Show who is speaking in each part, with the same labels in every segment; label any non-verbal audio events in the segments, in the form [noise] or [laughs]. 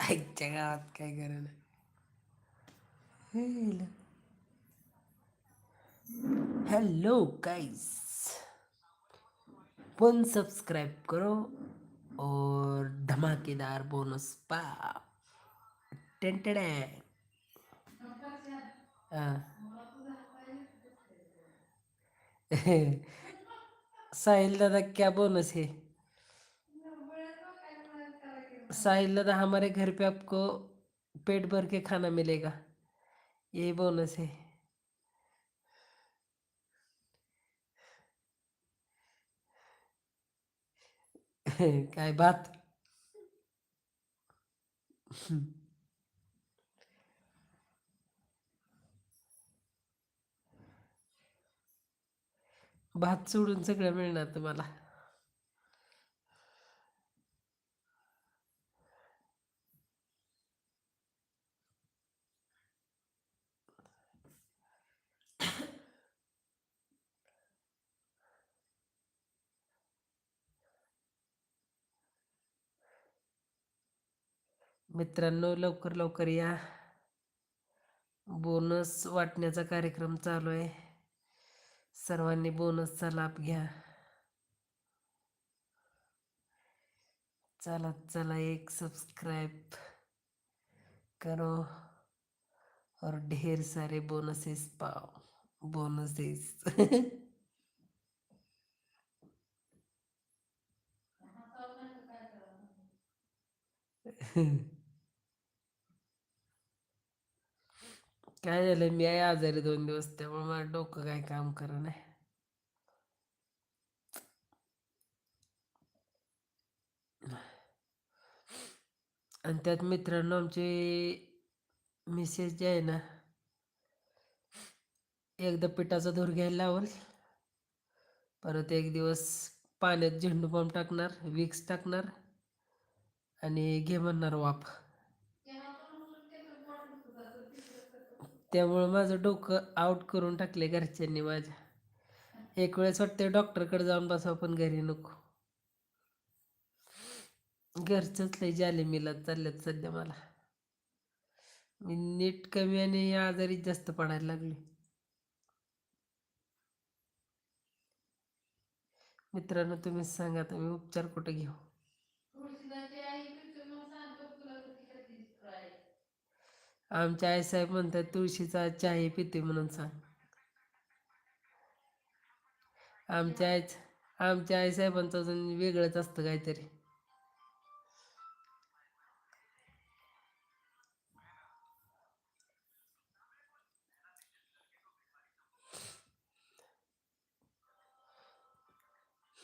Speaker 1: आईच्या गावात काय करेल हेलो। गाइस वन सब्सक्राइब करो और धमाकेदार बोनस पाओ टेन टेन। हाँ। [laughs] साहिल दादा, क्या बोनस है? साहिल दादा, हमारे घर पे आपको पेट भर के खाना मिलेगा। यही बोनस है। [laughs] काय भात [laughs] भात सोडून सगळं मिळणार तुम्हाला. मित्रांनो लवकर लवकर या. बोनस वाटण्याचा कार्यक्रम चालू आहे. सर्वांनी बोनसचा लाभ घ्या. चला चला एक सब्सक्राइब करो और ढेर सारे बोनसेस पाओ. बोनसेस [laughs] काय झालं? मी आहे आजारी दोन दिवस त्यामुळे मला डोकं काय काम करा नाही आणि त्यात मित्रांनो आमचे मिसेस जे आहे ना एकदा पिठाचा धूर घ्यायला लावल. परत एक दिवस पाण्यात झेंडू पंप टाकणार विक्स टाकणार आणि घे म्हणणार वाफ. त्यामुळं माझं डोकं आउट करून टाकले घरच्यांनी माझ्या. एक वेळेस वाटते डॉक्टरकडे जाऊन बसावं पण घरी नको. घरचंच लय जाले मिलात चालल्यात सध्या मला. मी नीट कमी आणि या आजारी जास्त पडायला लागली मित्रांनो तुम्हीच सांगा तुम्ही उपचार कुठे घेऊ? आमच्या आईसाहेब म्हणतात तुळशीचा चहा पिते म्हणून सांग. आमच्या आईच आमच्या आईसाहेबांचं अजून वेगळंच असतं काहीतरी.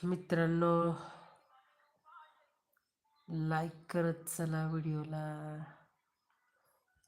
Speaker 1: मित्रांनो लाईक करत चला व्हिडिओला.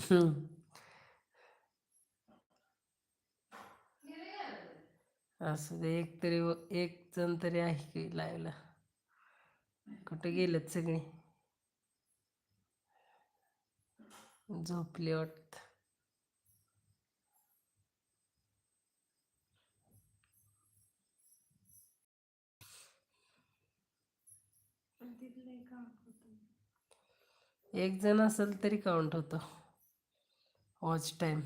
Speaker 1: हम्म. असं दे एक तरी एक जण तरी आहे की लाईव्हला कुठे गेलेत सगळे? झोपले वाटत
Speaker 2: तिथलं काम होतं
Speaker 1: एक जण असेल तरी काउंट होतो. वॉच टाइम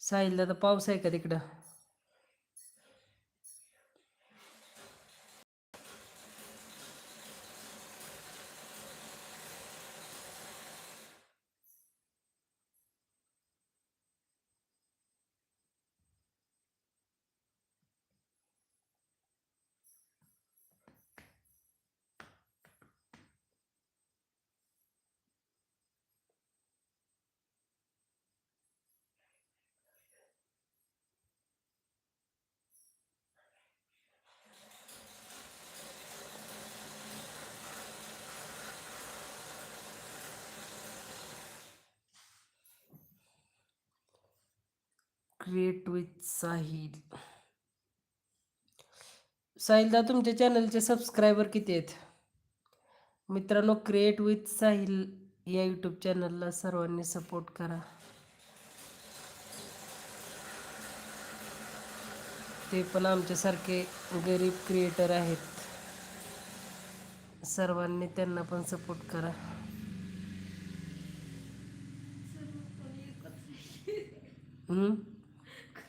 Speaker 1: साहिल दादा पाऊस आहे का तिकडं? क्रिएट विथ साहिल साहिलदा तुमच्या चॅनलचे सबस्क्रायबर किती आहेत? मित्रांनो क्रिएट विथ साहिल या यूट्यूब चॅनलला सर्वांनी सपोर्ट करा. ते पण आमच्यासारखे गरीब क्रिएटर आहेत. सर्वांनी त्यांना पण सपोर्ट करा. हम्म?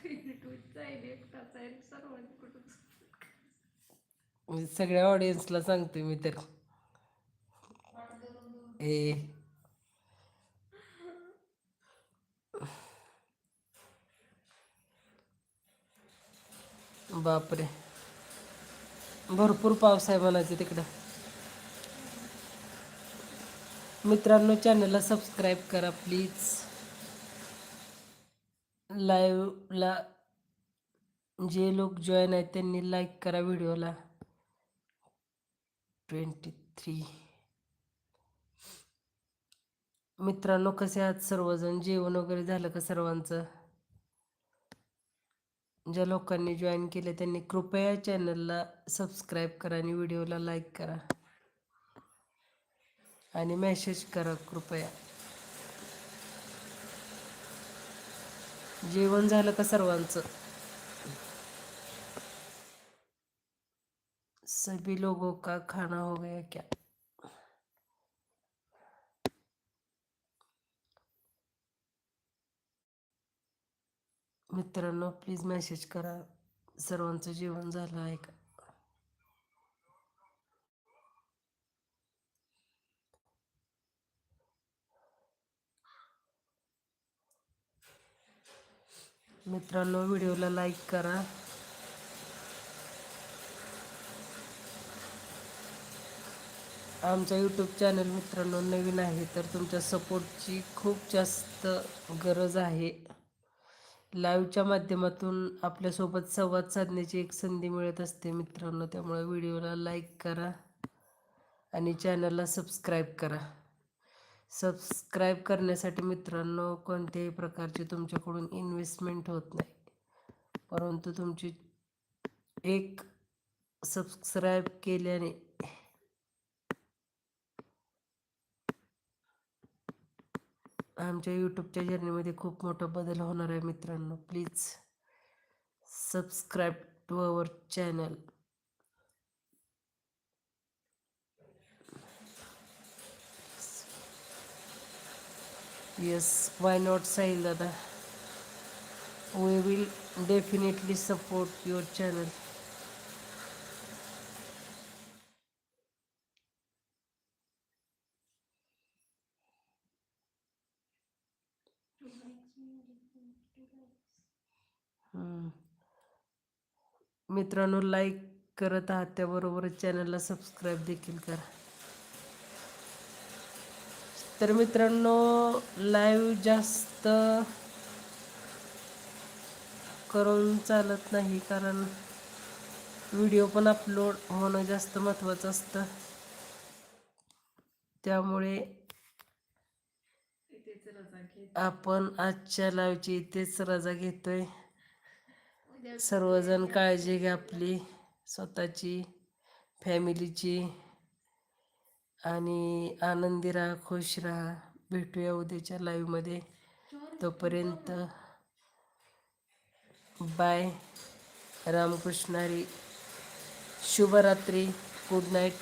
Speaker 2: क्रिएटिव्ह आहे एकटाच आहे सर्वांनी कुठं
Speaker 1: मी सगळ्या ऑडियन्सला सांगते मी तर. ए. बापरे. भरपूर पाऊस आहे म्हणायचं तिकडं. मित्रांनो चॅनलला सबस्क्राईब करा प्लीज लाईव्हला जे लोक जॉईन आहेत त्यांनी लाईक करा व्हिडिओला ट्वेंटी थ्री. मित्रांनो कसे आहात सर्वजण? जेवण वगैरे झालं का सर्वांचं? ज्या लोकांनी जॉईन केले त्यांनी कृपया चॅनलला सबस्क्राईब करा आणि व्हिडिओला लाईक करा. आणि मेसेज करा कृपया. जेवण झालं का सर्वांचं? सभी लोगों का खाना हो गया क्या? मित्रांनो प्लीज मेसेज करा. सर्वांचं जेवण झालं आहे का? मित्रांनो व्हिडिओला लाईक करा. आमचा यूट्यूब चॅनल मित्रांनो नवीन आहे तर तुमच्या सपोर्टची खूप जास्त गरज आहे. लाईव्हच्या माध्यमातून आपल्यासोबत संवाद साधण्याची एक संधी मिळत असते मित्रांनो त्यामुळे व्हिडिओला लाईक करा आणि चॅनलला सबस्क्राईब करा. सबस्क्राईब करण्यासाठी मित्रांनो कोणत्याही प्रकारची तुमच्याकडून इन्व्हेस्टमेंट होत नाही. परंतु तुमची एक सबस्क्राईब केल्याने आमच्या यूट्यूबच्या जर्नीमध्ये खूप मोठा बदल होणार आहे मित्रांनो. Please subscribe to our channel yes why not Sail दादा we will definitely support your channel मित्रांनो लाईक करत आहात त्याबरोबरच चॅनलला सबस्क्राईब देखील करा. तर मित्रांनो लाईव्ह जास्त करून चालत नाही कारण व्हिडिओ पण अपलोड होणं जास्त महत्त्वाचं असतं. त्यामुळे आपण आजच्या लाईव्हची इथेच रजा घेतोय. सर्वजण काळजी घ्या आपली स्वतःची फॅमिलीची. आणि आनंदी राहा खुश राहा. भेटूया उद्याच्या लाईव्हमध्ये तोपर्यंत बाय रामकृष्णारी शुभरात्री. Good night